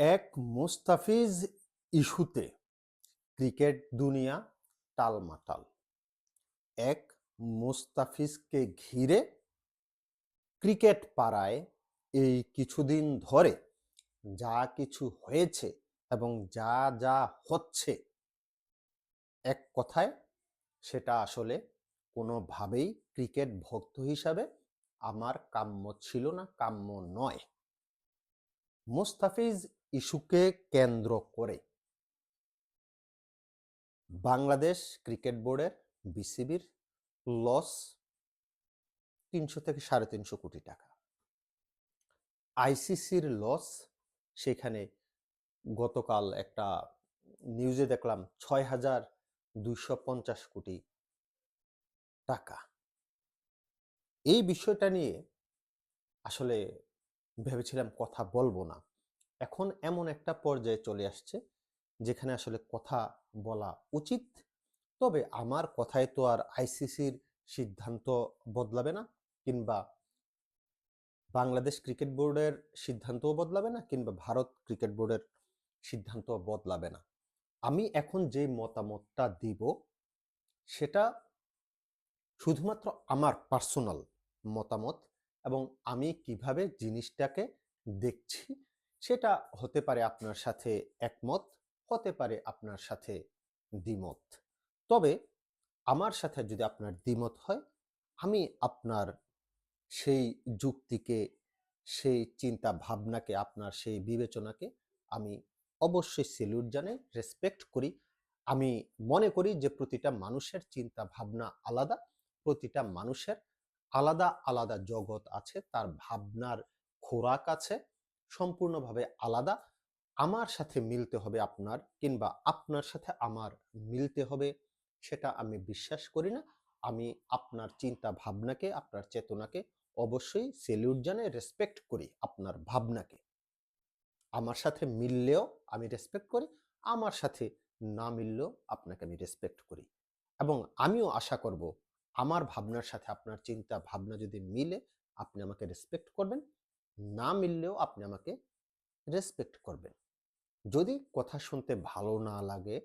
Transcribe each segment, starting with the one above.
এক মুস্তাফিজ ইস্যুতে ক্রিকেট দুনিয়া টালমাটাল। এক মুস্তাফিজকে ঘিরে ক্রিকেট পাড়ায় এই কিছুদিন ধরে যা কিছু হয়েছে এবং যা যা হচ্ছে, এক কথায় সেটা আসলে কোনোভাবেই ক্রিকেট ভক্ত হিসাবে আমার কাম্য ছিল না, কাম্য নয়। মুস্তাফিজ ইস্যুকে কেন্দ্র করে। বাংলাদেশ ক্রিকেট বোর্ডের বিসিবির লস তিনশো থেকে সাড়ে তিনশো কোটি টাকা। আইসিসির লস, সেখানে গতকাল একটা নিউজে দেখলাম ছয় হাজার দুইশো পঞ্চাশ কোটি টাকা। এই বিষয়টা নিয়ে আসলে ভেবেছিলাম কথা বলব না। এখন এমন একটা পর্যায়ে চলে আসছে যেখানে আসলে কথা বলা উচিত। তবে আমার কথায় তো আর আইসিসির সিদ্ধান্ত বদলাবে না কিংবা বাংলাদেশ ক্রিকেট বোর্ডের সিদ্ধান্তও বদলাবে না কিংবা ভারত ক্রিকেট বোর্ডের সিদ্ধান্ত বদলাবে না। আমি এখন যে মতামতটা দিব সেটা শুধুমাত্র আমার পার্সোনাল মতামত এবং আমি কীভাবে জিনিসটাকে দেখছি সেটা হতে পারে আপনার সাথে একমত, হতে পারে আপনার সাথে দ্বিমত। তবে আমার সাথে যদি আপনার দ্বিমত হয়, আমি আপনার সেই যুক্তিকে, সেই চিন্তা ভাবনাকে আপনার সেই বিবেচনাকে আমি অবশ্যই সেলুট জানাই রেসপেক্ট করি। আমি মনে করি যে প্রতিটা মানুষের চিন্তা ভাবনা আলাদা, প্রতিটা মানুষের আলাদা আলাদা জগৎ আছে, তার ভাবনার খোরাক আছে। সম্পূর্ণভাবে আলাদা। আমার সাথে মিলতে হবে আপনার কিংবা আপনার সাথে আমার মিলতে হবে সেটা আমি বিশ্বাস করি না। আমি আপনার চিন্তা ভাবনাকে আপনার চেতনাকে অবশ্যই সেলিউট জানাই রেসপেক্ট করি আপনার ভাবনাকে। আমার সাথে মিললেও আমি রেসপেক্ট করি, আমার সাথে না মিললেও আপনাকে আমি রেসপেক্ট করি। এবং আমিও আশা করব, আমার ভাবনার সাথে আপনার চিন্তা ভাবনা যদি মিলে, আপনি আমাকে রেসপেক্ট করবেন। না মিললেও আপনি আমাকে রেসপেক্ট করবেন। যদি কথা শুনতে ভালো না লাগে,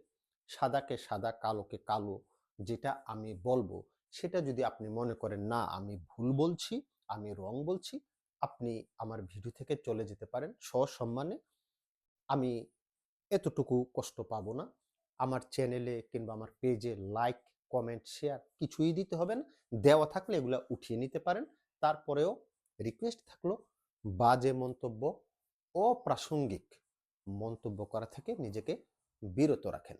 সাদাকে সাদা, কালোকে কালো, যেটা আমি বলব, সেটা যদি আপনি মনে করেন, না, আমি ভুল বলছি, আমি রং বলছি, আপনি আমার ভিডিও থেকে চলে যেতে পারেন সসম্মানে, আমি এতটুকু কষ্ট পাবো না। আমার চ্যানেলে কিংবা আমার পেজে লাইক কমেন্ট শেয়ার কিছুই দিতে হবে না। দেওয়া থাকলে এগুলো উঠিয়ে নিতে পারেন। তারপরেও রিকোয়েস্ট থাকল বাজে মন্তব্য অপ্রাসঙ্গিক মন্তব্য করা থেকে নিজেকে বিরত রাখেন।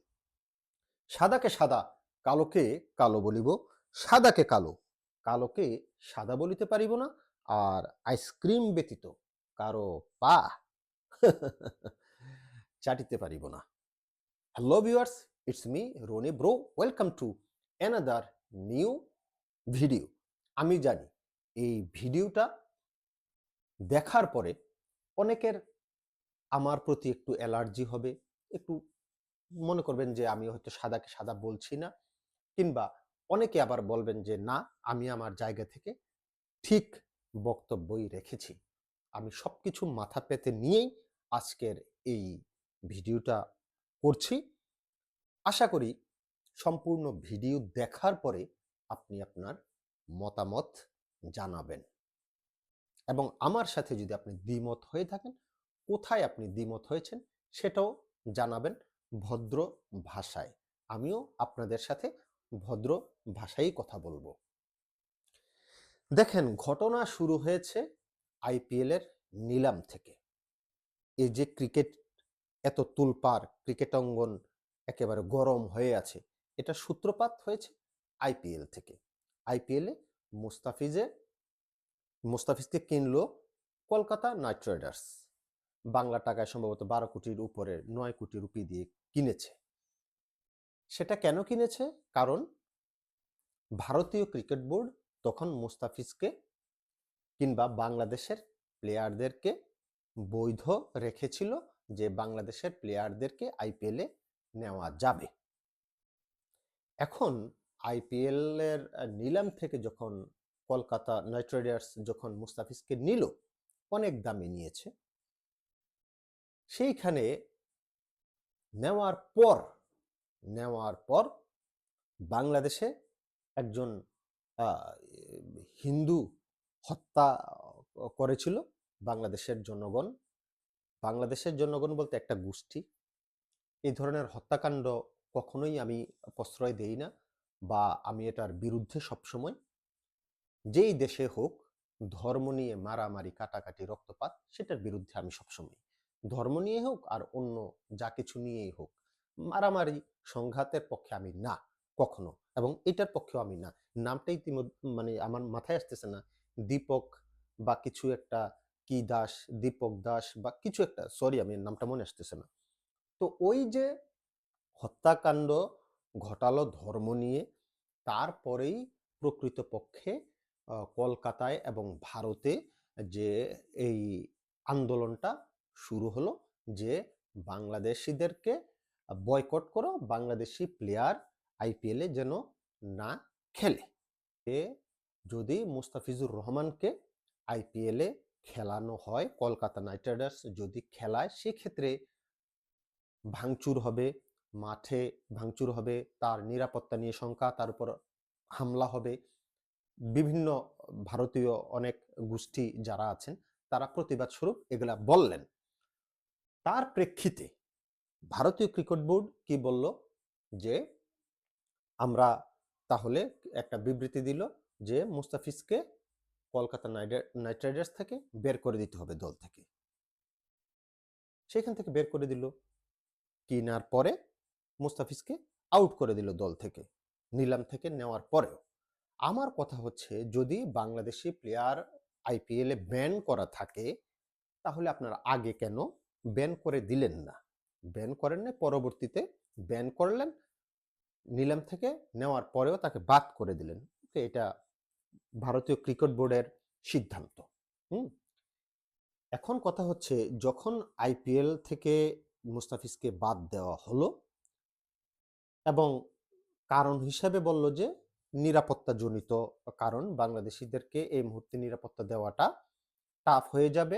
সাদাকে সাদা, কালোকে কালো বলিব, সাদাকে কালো, কালোকে সাদা বলিতে পারিব না আর আইসক্রিম ব্যতীত কারও পা চাটিতে পারিব না। Hello viewers, it's me Rony bro, welcome to another new video. আমি জানি এই ভিডিওটা দেখার পরে অনেকের আমার প্রতি একটু অ্যালার্জি হবে। একটু মনে করবেন যে আমি হয়তো সাদাকে সাদা বলছি না কিংবা অনেকে আবার বলবেন যে, না, আমি আমার জায়গা থেকে ঠিক বক্তব্যই রেখেছি। আমি সব কিছু মাথা পেতে নিয়েই আজকের এই ভিডিওটা করছি। আশা করি সম্পূর্ণ ভিডিও দেখার পরে আপনি আপনার মতামত জানাবেন। এবং আমার সাথে যদি আপনি দ্বিমত হয়ে থাকেন, কোথায় আপনি দ্বিমত হয়েছেন সেটাও জানাবেন ভদ্র ভাষায়। আমিও আপনাদের সাথে ভদ্র ভাষায় কথা বলব। দেখেন, ঘটনা শুরু হয়েছে আইপিএল এর নিলাম থেকে। এই যে ক্রিকেট এত তুলপার, ক্রিকেট অঙ্গন একেবারে গরম হয়ে আছে, এটা সূত্রপাত হয়েছে আইপিএল থেকে। আইপিএলে মুস্তাফিজে মুস্তাফিজকে কিনলো কলকাতা নাইট রাইডার্স। বাংলা টাকায় সম্ভবত বারো কোটির উপরে নয় কোটি রুপি দিয়ে কিনেছে। সেটা কেন কিনেছে? কারণ ভারতীয় ক্রিকেট বোর্ড তখন মুস্তাফিজকে কিংবা বাংলাদেশের প্লেয়ারদেরকে বৈধ রেখেছিল যে বাংলাদেশের প্লেয়ারদেরকে আইপিএলে নেওয়া যাবে। এখন আইপিএল এর নিলাম থেকে যখন কলকাতা নাইট রাইডার্স যখন মুস্তাফিজকে নিল, অনেক দামে নিয়েছে। সেইখানে নেওয়ার পর নেওয়ার পর বাংলাদেশে একজন হিন্দু হত্যা করেছিল বাংলাদেশের জনগণ। বাংলাদেশের জনগণ বলতে একটা গোষ্ঠী। এই ধরনের হত্যাকাণ্ড কখনোই আমি প্রশ্রয় দেই না বা আমি এটার বিরুদ্ধে সবসময় যেই দেশে হোক, ধর্ম নিয়ে মারামারি, কাটাকাটি, রক্তপাত, সেটার বিরুদ্ধে আমি সবসময় ধর্ম নিয়ে হোক আর অন্য যা কিছু নিয়েই হোক, মারামারি সংঘাতের পক্ষে আমি না, কখনো। এবং এটার পক্ষেও আমি না। নামটা ইতিমধ্যে মানে আমার মাথায় আসতেছে না, দীপক বা কিছু একটা কি দাস, দীপক দাস বা কিছু একটা, সরি, আমি নামটা মনে আসতেছে না। তো ওই যে হত্যাকাণ্ড ঘটালো ধর্ম নিয়ে, তারপরেই প্রকৃতপক্ষে কলকাতায় এবং ভারতে যে এই আন্দোলনটা শুরু হলো যে বাংলাদেশিদেরকে বয়কট করো বাংলাদেশি প্লেয়ার আইপিএলে যেন না খেলে। এ যদি মুস্তাফিজুর রহমানকে আইপিএলে খেলানো হয়, কলকাতা নাইট রাইডার্স যদি খেলায়, সেক্ষেত্রে ভাঙচুর হবে, মাঠে ভাঙচুর হবে, তার নিরাপত্তা নিয়ে শঙ্কা, তার উপর হামলা হবে বিভিন্ন ভারতীয় অনেক গোষ্ঠী যারা আছেন, তারা প্রতিবাদ স্বরূপ এগুলা বললেন। তার প্রেক্ষিতে ভারতীয় ক্রিকেট বোর্ড কি বলল যে, আমরা তাহলে একটা বিবৃতি দিল যে, মুস্তাফিজকে কলকাতা নাইট- রাইডার্স থেকে বের করে দিতে হবে দল থেকে। সেখান থেকে বের করে দিল। কিনার পরে মুস্তাফিজকে আউট করে দিল দল থেকে, নিলাম থেকে নেওয়ার পরেও। আমার কথা হচ্ছে, যদি বাংলাদেশি প্লেয়ার আইপিএল ব্যান করা থাকে, তাহলে আপনারা আগে কেন ব্যান করে দিলেন না? ব্যান করেন না পরবর্তীতে ব্যান করলেন, নিলাম থেকে নেওয়ার পরেও তাকে বাদ করে দিলেন। এটা ভারতীয় ক্রিকেট বোর্ডের সিদ্ধান্ত, হুম? এখন কথা হচ্ছে, যখন আইপিএল থেকে মুস্তাফিজকে বাদ দেওয়া হলো, এবং কারণ হিসেবে বলল যে নিরাপত্তাজনিত কারণ বাংলাদেশিদেরকে এই মুহূর্তে নিরাপত্তা দেওয়াটা টাফ হয়ে যাবে।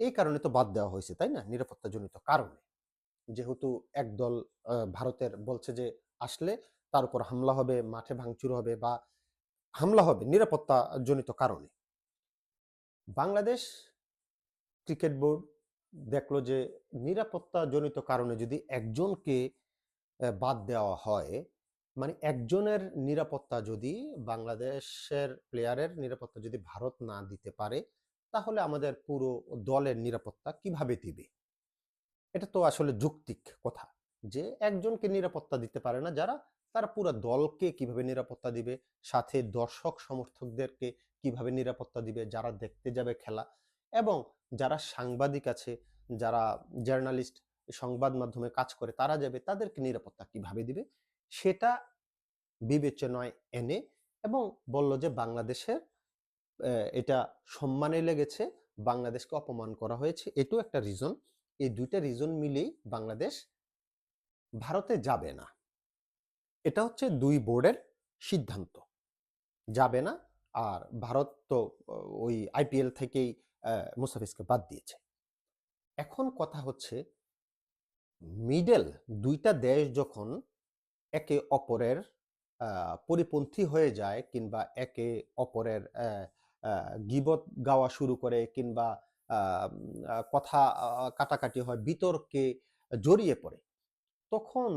এই কারণে তো বাদ দেওয়া হয়েছে, তাই না? নিরাপত্তাজনিত কারণে। যেহেতু একদল ভারতের বলছে যে আসলে তার উপর হামলা হবে, মাঠে ভাঙচুর হবে বা হামলা হবে নিরাপত্তাজনিত কারণে। বাংলাদেশ ক্রিকেট বোর্ড দেখল যে নিরাপত্তাজনিত কারণে যদি একজনকে বাদ দেওয়া হয় মানে একজনের নিরাপত্তা যদি বাংলাদেশের প্লেয়ারের নিরাপত্তা যদি ভারত না দিতে পারে, তাহলে আমাদের পুরো দলের নিরাপত্তা কীভাবে দিবে? এটা তো আসলে যৌক্তিক কথা যে একজনকে নিরাপত্তা দিতে পারে না যারা, তারা পুরো দলকে কীভাবে নিরাপত্তা দিবে, সাথে দর্শক সমর্থকদেরকে কীভাবে নিরাপত্তা দিবে, যারা দেখতে যাবে খেলা এবং যারা সাংবাদিক আছে, যারা জার্নালিস্ট সংবাদ মাধ্যমে কাজ করে, তারা যাবে, তাদেরকে নিরাপত্তা কীভাবে দিবে? সেটা বিবেচনায় এনে এবং বলল যে বাংলাদেশের এটা সম্মানে লেগেছে, বাংলাদেশকে অপমান করা হয়েছে। এটাও একটা রিজন এই দুইটা রিজন মিলেই বাংলাদেশ ভারতে যাবে না। এটা হচ্ছে দুই বোর্ডের সিদ্ধান্ত। যাবে না আর ভারত তো ওই আইপিএল থেকেই মুস্তাফিজকে বাদ দিয়েছে। এখন কথা হচ্ছে মিডল দুইটা দেশ যখন একে অপরের পরিপন্থী হয়ে যায় কিংবা একে অপরের আহ, গাওয়া শুরু করে কিংবা কথা কাটাকাটি হয় বিতর্কে জড়িয়ে পড়ে। তখন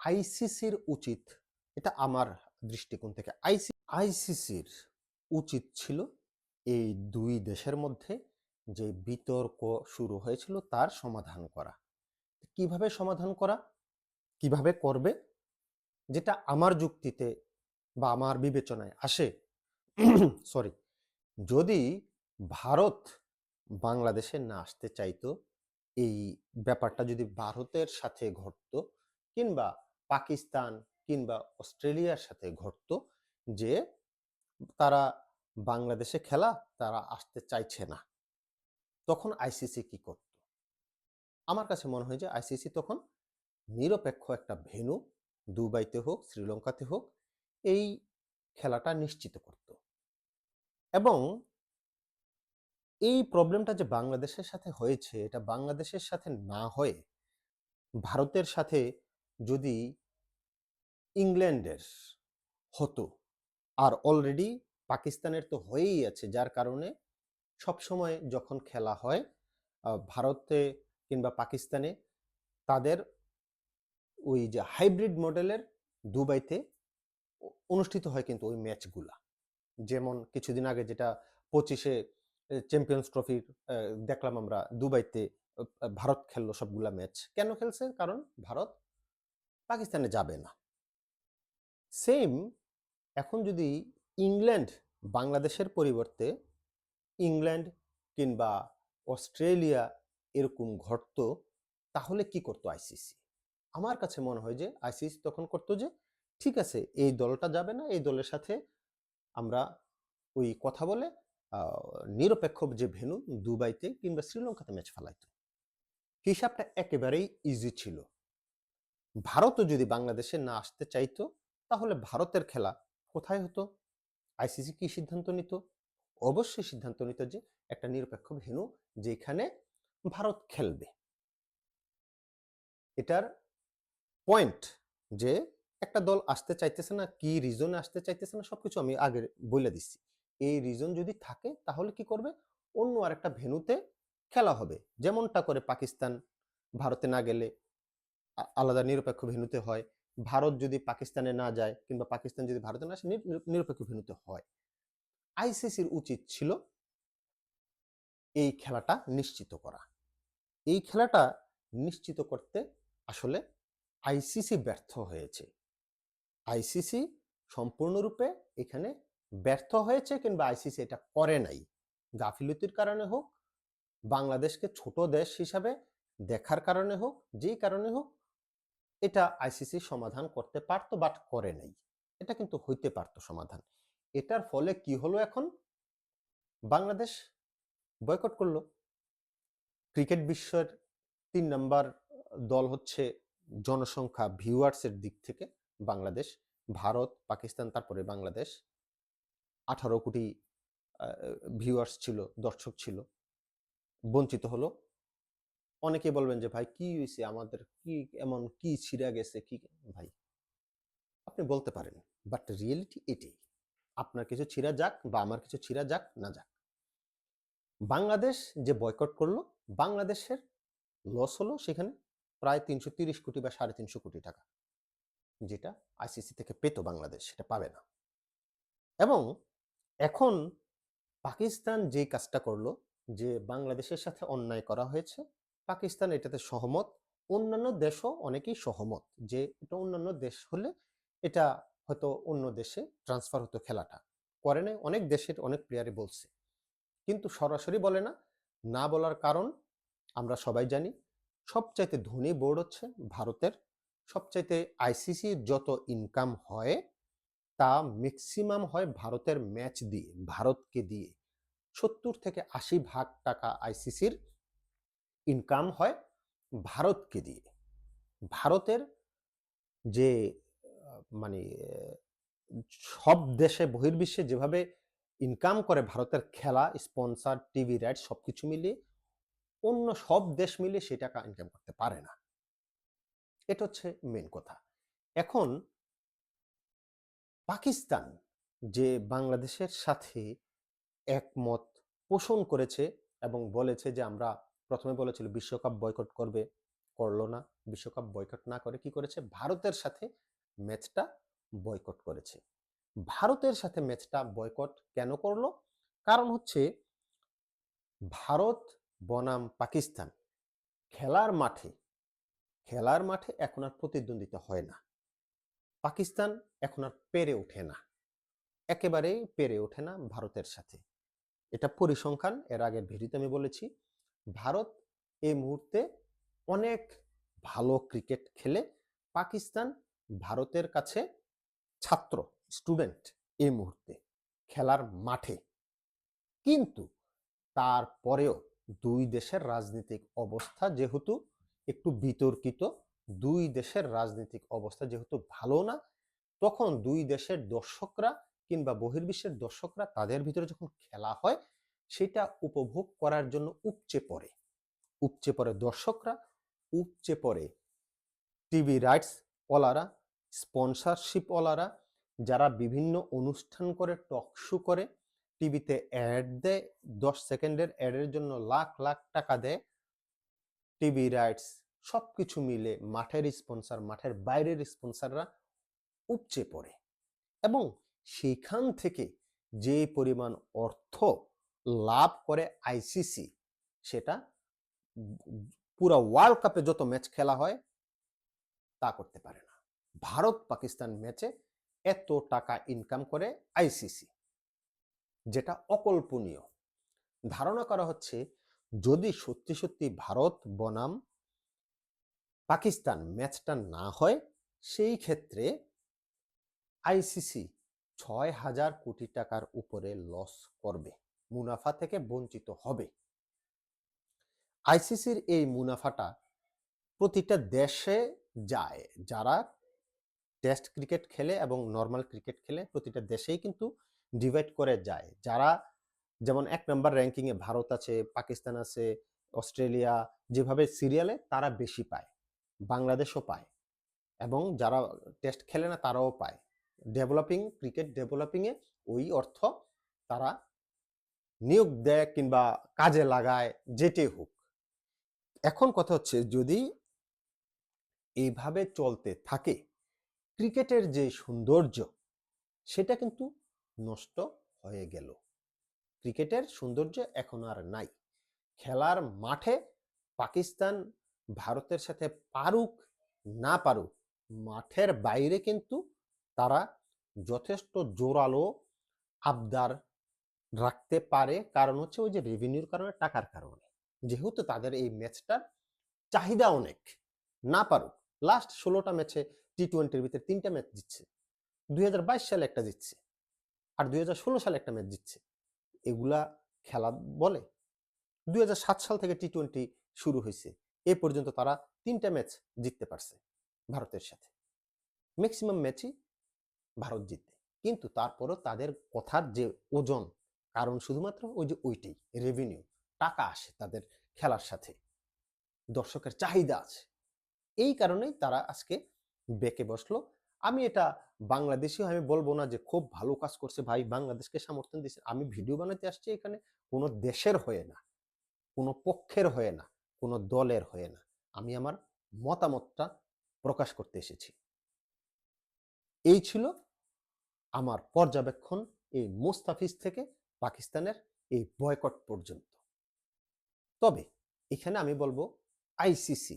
আইসিসির উচিত এটা আমার দৃষ্টিকোণ থেকে আইসি আইসিসির উচিত ছিল এই দুই দেশের মধ্যে যে বিতর্ক শুরু হয়েছিল তার সমাধান করা। কীভাবে সমাধান করা? কীভাবে করবে? যেটা আমার যুক্তিতে বা আমার বিবেচনায় আসে। সরি। যদি ভারত বাংলাদেশে না আসতে চাইতো, এই ব্যাপারটা যদি ভারতের সাথে ঘটতো কিংবা পাকিস্তান কিংবা অস্ট্রেলিয়ার সাথে ঘটতো যে তারা বাংলাদেশে খেলা, তারা আসতে চাইছে না, তখন আইসিসি কি করত? আমার কাছে মনে হয় যে আইসিসি তখন নিরপেক্ষ একটা ভেনু দুবাইতে হোক, শ্রীলঙ্কাতে হোক, এই খেলাটা নিশ্চিত করত। এবং এই প্রবলেমটা যে বাংলাদেশের সাথে হয়েছে, এটা বাংলাদেশের সাথে না হয়ে ভারতের সাথে যদি ইংল্যান্ডের হতো, আর অলরেডি পাকিস্তানের তো হয়েই আছে, যার কারণে সবসময় যখন খেলা হয় ভারতে কিংবা পাকিস্তানে তাদের ওই যে হাইব্রিড মডেলের দুবাইতে অনুষ্ঠিত হয় কিন্তু ওই ম্যাচগুলা যেমন কিছুদিন আগে যেটা পঁচিশে চ্যাম্পিয়ন্স ট্রফির দেখলাম আমরা দুবাইতে ভারত খেললো সবগুলা ম্যাচ কেন খেলছে? কারণ ভারত পাকিস্তানে যাবে না। সেম এখন যদি ইংল্যান্ড বাংলাদেশের পরিবর্তে ইংল্যান্ড কিংবা অস্ট্রেলিয়া এরকম ঘটতো, তাহলে কি করতো আইসিসি আমার কাছে মনে হয় যে আইসিসি তখন করতো যে, ঠিক আছে, এই দলটা যাবে না, এই দলের সাথে আমরা ওই কথা বলে নিরপেক্ষ যে ভেনু দুবাইতে কিংবা শ্রীলঙ্কাতে ম্যাচ ফেলাইতো। হিসাবটা একেবারেই ইজি ছিল। ভারতও যদি বাংলাদেশে না আসতে চাইতো, তাহলে ভারতের খেলা কোথায় হতো? আইসিসি কি সিদ্ধান্ত নিত? অবশ্যই সিদ্ধান্ত নিত যে একটা নিরপেক্ষ ভেনু যেখানে ভারত খেলবে। এটার পয়েন্ট যে একটা দল আসতে চাইতেছে না, কি রিজনে আসতে চাইতেছে না, সবকিছু আমি আগে বলে দিচ্ছি। এই রিজন যদি থাকে, তাহলে কি করবে? অন্য আরেকটা ভেনুতে খেলা হবে। যেমনটা করে পাকিস্তান, ভারতে না গেলে আলাদা নিরপেক্ষ ভেন্যুতে হয়। ভারত যদি পাকিস্তানে না যায় কিংবা পাকিস্তান যদি ভারতে না আসে, নির- নির- নিরপেক্ষ ভেন্যুতে হয়। আইসিসির উচিত ছিল এই খেলাটা নিশ্চিত করা। এই খেলাটা নিশ্চিত করতে আসলে আইসিসি ব্যর্থ হয়েছে। আইসিসি সম্পূর্ণরূপে এখানে ব্যর্থ হয়েছে কিংবা আইসিসি এটা করে নাই। গাফিলতির কারণে হোক, বাংলাদেশকে ছোট দেশ হিসাবে দেখার কারণে হোক, যেই কারণে হোক, এটা আইসিসি সমাধান করতে পারতো বাট করে নাই। এটা কিন্তু হইতে পারতো সমাধান। এটার ফলে কি হলো এখন? বাংলাদেশ বয়কট করল। ক্রিকেট বিশ্বের তিন নাম্বার দল হচ্ছে জনসংখ্যা ভিউয়ার্সের দিক থেকে বাংলাদেশ, ভারত, পাকিস্তান, তারপরে বাংলাদেশ, আঠারো কোটি ভিউয়ার্স ছিল, দর্শক ছিল, বঞ্চিত হলো। অনেকে বলবেন যে, ভাই, কি হয়েছে আমাদের? কি, এমন কি ছিঁড়া গেছে? কি ভাই, আপনি বলতে পারেন বাট রিয়েলিটি এটাই। আপনার কিছু ছিঁড়া যাক বা আমার কিছু ছিঁড়া যাক, না যাক। বাংলাদেশ যে বয়কট করল, বাংলাদেশের লস হলো সেখানে। প্রায় তিনশো তিরিশ কোটি বা সাড়ে তিনশো কোটি টাকা। যেটা আইসিসি থেকে পেত বাংলাদেশ, সেটা পাবে না। এবং এখন পাকিস্তান যে কাজটা করল, যে বাংলাদেশের সাথে অন্যায় করা হয়েছে, পাকিস্তান এটাতে সহমত, অন্যান্য দেশও অনেকেই সহমত যে এটা অন্যান্য দেশ হলে এটা হয়তো অন্য দেশে ট্রান্সফার হতো খেলাটা। করে নাই, অনেক দেশের অনেক প্লেয়ারে বলছে। কিন্তু সরাসরি বলে না না বলার কারণ আমরা সবাই জানি সবচাইতে ধনী বোর্ড হচ্ছে ভারতের। সবচাইতে আইসিসির যত ইনকাম হয়, তা ম্যাক্সিমাম হয় ভারতের ম্যাচ দিয়ে, ভারতকে দিয়ে। সত্তর থেকে আশি ভাগ টাকা আইসিসির ইনকাম হয় ভারতকে দিয়ে। ভারতের যে মানে সব দেশে, বহির্বিশ্বে যেভাবে ইনকাম করে ভারতের খেলা স্পন্সার টিভি রাইট সবকিছু মিলিয়ে অন্য সব দেশ মিলে সে টাকা ইনকাম করতে পারে না। এটা হচ্ছে মেন কথা। এখন পাকিস্তান যে বাংলাদেশের সাথে একমত পোষণ করেছে এবং বলেছে যে আমরা প্রথমে বলেছিল বিশ্বকাপ বয়কট করবে, করল না, বিশ্বকাপ বয়কট না করে কি করেছে? ভারতের সাথে ম্যাচটা বয়কট করেছে। ভারতের সাথে ম্যাচটা বয়কট কেন করল? কারণ হচ্ছে ভারত বনাম পাকিস্তান। খেলার মাঠে খেলার মাঠে এখন আর প্রতিদ্বন্দ্বিতা হয় না। পাকিস্তান এখন আর পেরে ওঠে না। একেবারেই পেরে ওঠে না ভারতের সাথে। এটা পরিসংখ্যান, এর আগের ভিডিওতে আমি বলেছি, ভারত এই মুহূর্তে অনেক ভালো ক্রিকেট খেলে পাকিস্তান ভারতের কাছে ছাত্র, স্টুডেন্ট এই মুহূর্তে, খেলার মাঠে। কিন্তু তারপরেও দুই দেশের রাজনৈতিক অবস্থা যেহেতু একটু বিতর্কিত, দুই দেশের রাজনৈতিক অবস্থা যেহেতু ভালো না, তখন দুই দেশের দর্শকরা কিংবা বহির্বিশ্বের দর্শকরা তাদের ভিতরে যখন খেলা হয়, সেটা উপভোগ করার জন্য উপচে পড়ে। উপচে পড়ে দর্শকরা, উপচে পড়ে টিভি রাইটস ওলারা স্পন্সরশিপ ওলারা যারা বিভিন্ন অনুষ্ঠান করে, টক শো করে টিভিতে অ্যাড দেয়, দশ সেকেন্ডের অ্যাডের জন্য লাখ লাখ টাকা দেয়। টিভি রাইটস সব কিছু মিলে মাঠের স্পন্সর, মাঠের বাইরের স্পন্সররা উপচে পড়ে। এবং সেইখান থেকে যে পরিমাণ অর্থ লাভ করে আইসিসি সেটা পুরো ওয়ার্ল্ড কাপে যত ম্যাচ খেলা হয়, তা করতে পারে না। ভারত পাকিস্তান ম্যাচে এত টাকা ইনকাম করে আইসিসি যেটা অকল্পনীয়। ধারণা করা হচ্ছে, যদি সত্যি সত্যি ভারত, বনাম, পাকিস্তান ম্যাচটা না হয়, সেই ক্ষেত্রে আইসিসি ছয় হাজার কোটি টাকার উপরে লস করবে, মুনাফা থেকে বঞ্চিত হবে। আইসিসির এই মুনাফাটা প্রতিটা দেশে যায়, যারা টেস্ট ক্রিকেট খেলে এবং নর্মাল ক্রিকেট খেলে, প্রতিটা দেশেই কিন্তু ডিভাইড করে যায়। যারা যেমন এক নম্বর র্যাঙ্কিংয়ে ভারত আছে, পাকিস্তান আছে, অস্ট্রেলিয়া, যেভাবে সিরিয়ালে তারা বেশি পায়, বাংলাদেশও পায় এবং যারা টেস্ট খেলে না তারাও পায়। ডেভেলপিং ক্রিকেট ডেভেলপিংয়ে ওই অর্থ তারা নিয়োগ দেয় কিংবা কাজে লাগায়, যেটাই হোক। এখন কথা হচ্ছে, যদি এইভাবে চলতে থাকে ক্রিকেটের যে সৌন্দর্য, সেটা কিন্তু নষ্ট হয়ে গেল। ক্রিকেটের সৌন্দর্য এখন আর নাই। খেলার মাঠে পাকিস্তান ভারতের সাথে পারুক না পারুক, মাঠের বাইরে কিন্তু তারা যথেষ্ট জোরালো আবদার রাখতে পারে। কারণ হচ্ছে ওই যে রেভিনিউর কারণে, টাকার কারণে। যেহেতু তাদের এই ম্যাচটার চাহিদা অনেক, না পারুক। লাস্ট ষোলোটা ম্যাচে টি টোয়েন্টির ভিতরে তিনটা ম্যাচ জিতছে। দুই হাজার বাইশ সালে একটা জিতছে। আর দুই হাজার ষোলো সালে একটা ম্যাচ জিতছে। এগুলা খেলা বলে। দুই হাজার সাত সাল থেকে টি টোয়েন্টি শুরু হয়েছে এ পর্যন্ত তারা তিনটা ম্যাচ জিততে পারছে ভারতের সাথে। ম্যাক্সিমাম ম্যাচই ভারত জিতে কিন্তু তারপরও তাদের কথার যে ওজন, কারণ শুধুমাত্র ওই যে ওইটাই রেভিনিউ টাকা আসে তাদের খেলার সাথে। দর্শকের চাহিদা আছে। এই কারণেই তারা আজকে বেঁকে বসল। আমি এটা বাংলাদেশি আমি বলব না যে খুব ভালো কাজ করছে ভাই, বাংলাদেশকে সমর্থন দিচ্ছে। আমি ভিডিও বানাতে আসছি এখানে, কোনো দেশের হয়ে না, কোনো পক্ষের হয়ে না, কোনো দলের হয়ে না। আমি আমার মতামতটা প্রকাশ করতে এসেছি। এই ছিল আমার পর্যবেক্ষণ এই মুস্তাফিজ থেকে পাকিস্তানের এই বয়কট পর্যন্ত। তবে এখানে আমি বলব আইসিসি।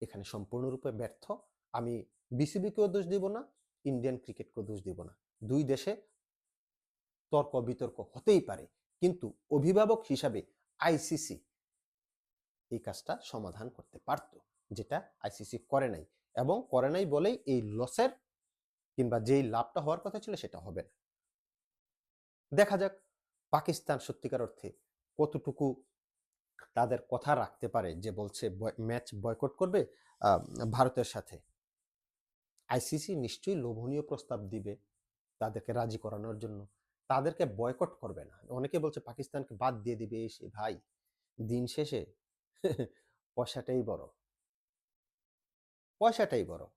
এখানে সম্পূর্ণরূপে ব্যর্থ। আমি বিসিবিকেও দোষ দিব না ইন্ডিয়ান ক্রিকেটকেও দোষ দিব না। দুই দেশে তর্ক বিতর্ক হতেই পারে, কিন্তু অভিভাবক হিসাবে আইসিসি এই কাজটা সমাধান করতে পারত, যেটা আইসিসি করে নাই। এবং করে নাই বলেই এই লসের কিংবা যেই লাভটা হওয়ার কথা ছিল সেটা হবে না। দেখা যাক পাকিস্তান সত্যিকার অর্থে কতটুকু তাদের কথা রাখতে পারে, যে বলছে ম্যাচ বয়কট করবে ভারতের সাথে। আইসিসি নিশ্চয়ই লোভনীয় প্রস্তাব দিবে তাদেরকে রাজি করানোর জন্য। তাদেরকে বয়কট করবে না। অনেকে বলছে পাকিস্তানকে বাদ দিয়ে দিবে এসে ভাই। দিন শেষে পয়সাটাই বড়। পয়সাটাই বড়।